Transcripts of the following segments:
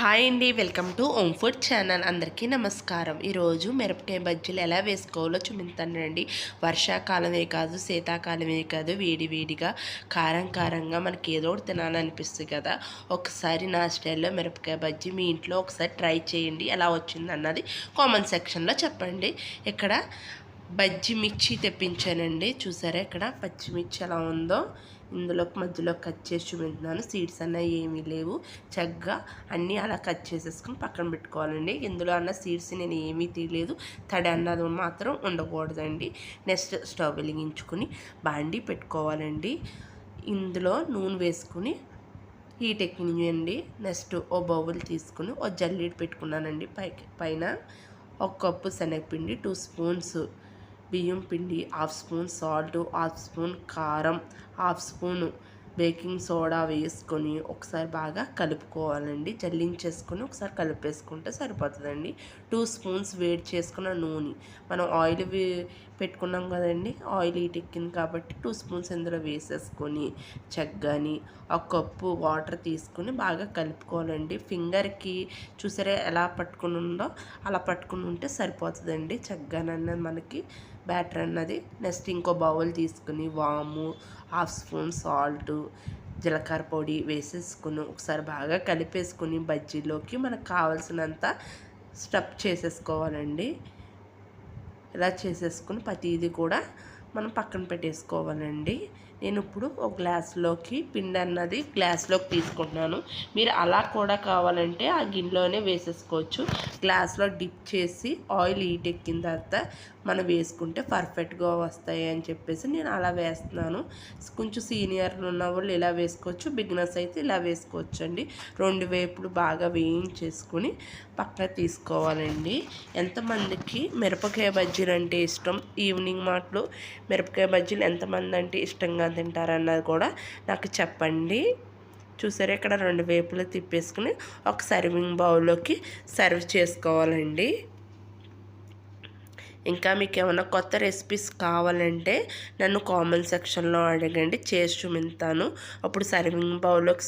Hi అండి welcome to Om food channel అందరికీ నమస్కారం. ఈరోజు మిరపకాయ బజ్జీలు ఎలా వేసుకోవాలో చూపిస్తానండి. వర్షాకాలమే కాదు శీతాకాలమే కాదు వేడి వేడిగా కారం కారంగా మనకి ఏదో ఒకటి తినాలనిపిస్తుంది కదా. ఒకసారి నా స్టైల్లో మిరపకాయ బజ్జీ మీ ఇంట్లో ఒకసారి ట్రై చేయండి ఎలా వచ్చింది అన్నది కామెంట్ సెక్షన్లో చెప్పండి. ఇక్కడ బజ్జీ మిర్చి తెప్పించానండి. చూసారా ఇక్కడ పచ్చిమిర్చి ఎలా ఉందో? ఇందులోకి మధ్యలో కట్ చేసి చూపించున్నాను సీడ్స్ అన్నవి ఏమీ లేవు. చక్కగా అన్నీ అలా కట్ చేసేసుకుని పక్కన పెట్టుకోవాలండి. ఇందులో అన్న సీడ్స్ నేను ఏమీ తీయలేదు. తడి అన్నది మాత్రం ఉండకూడదండి. నెక్స్ట్ స్టవ్ వెలిగించుకుని బాండి పెట్టుకోవాలండి. ఇందులో నూనె వేసుకుని హీట్ ఎక్కినియండి నెక్స్ట్ ఓ బౌల్ తీసుకుని ఓ జల్లీడి పెట్టుకున్నానండి. పైకి పైన ఒక కప్పు శనగపిండి టూ స్పూన్స్ బియ్యం పిండి half spoon salt half spoon కారం హాఫ్ స్పూన్ బేకింగ్ సోడా వేసుకొని ఒకసారి బాగా కలుపుకోవాలండి. జల్లించేసుకొని ఒకసారి కలిపేసుకుంటే సరిపోతుందండి. టూ స్పూన్స్ వేడి చేసుకున్న నూనె. మనం ఆయిల్ పెట్టుకున్నాం కదండి. ఆయిల్ ఎక్కింది కాబట్టి టూ స్పూన్స్ ఇందులో వేసేసుకొని చక్కని ఒక కప్పు వాటర్ తీసుకుని బాగా కలుపుకోవాలండి. ఫింగర్కి చూసారా ఎలా పట్టుకుని ఉందో అలా పట్టుకుని ఉంటే సరిపోతుందండి చక్కగానన్నది మనకి బ్యాటర్ అన్నది. నెక్స్ట్ ఇంకో బౌల్ తీసుకుని వాము హాఫ్ స్పూన్ సాల్ట్ జీలకర్ర పొడి వేసేసుకుని ఒకసారి బాగా కలిపేసుకుని బజ్జీలోకి మనకు కావాల్సినంత స్టఫ్ చేసేసుకోవాలండి. ఇలా చేసేసుకుని ప్రతిదీ కూడా మనం పక్కన పెట్టేసుకోవాలండి. నేను ఇప్పుడు ఒక గ్లాస్లోకి పిండి అన్నది గ్లాస్లోకి తీసుకుంటున్నాను. మీరు అలా కూడా కావాలంటే ఆ గిన్నెలోనే వేసేసుకోవచ్చు. గ్లాస్లో డిప్ చేసి ఆయిల్ హీట్ ఎక్కిన తర్వాత మనం వేసుకుంటే పర్ఫెక్ట్గా వస్తాయి అని చెప్పేసి నేను అలా వేస్తున్నాను. కొంచెం సీనియర్లు ఉన్న వాళ్ళు ఇలా వేసుకోవచ్చు బిగినర్స్ అయితే ఇలా వేసుకోవచ్చు అండి రెండు వేపులు బాగా వేయించేసుకుని పక్కన తీసుకోవాలండి. ఎంతమందికి మిరపకాయ బజ్జీలు అంటే ఇష్టం? ఈవినింగ్ మాటలు మిరపకాయ బజ్జీలు ఎంతమంది అంటే ఇష్టంగా తింటారన్నది కూడా నాకు చెప్పండి. చూసారా ఇక్కడ రెండు వేపులు తిప్పేసుకుని ఒక సర్వింగ్ బౌల్లోకి సర్వ్ చేసుకోవాలండి. ఇంకా మీకు ఏమైనా కొత్త రెసిపీస్ కావాలంటే నన్ను కామెంట్ సెక్షన్లో అడగండి. చేసి చూపిస్తాను. అప్పుడు సర్వింగ్ బౌల్లోకి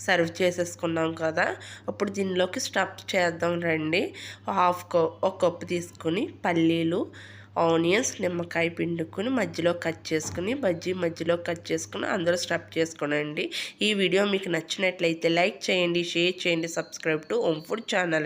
సర్వ్ చేసేసుకున్నాం కదా. అప్పుడు దీనిలోకి స్టఫ్ చేద్దాం రండి. హాఫ్ కప్ ఒక కప్పు తీసుకొని పల్లీలు ఆనియన్స్ నిమ్మకాయ పిండుకొని మధ్యలో కట్ చేసుకుని బజ్జీ మధ్యలో కట్ చేసుకుని అందులో స్టఫ్ చేసుకోనండి. ఈ వీడియో మీకు నచ్చినట్లయితే లైక్ చేయండి షేర్ చేయండి subscribe to Om food channel.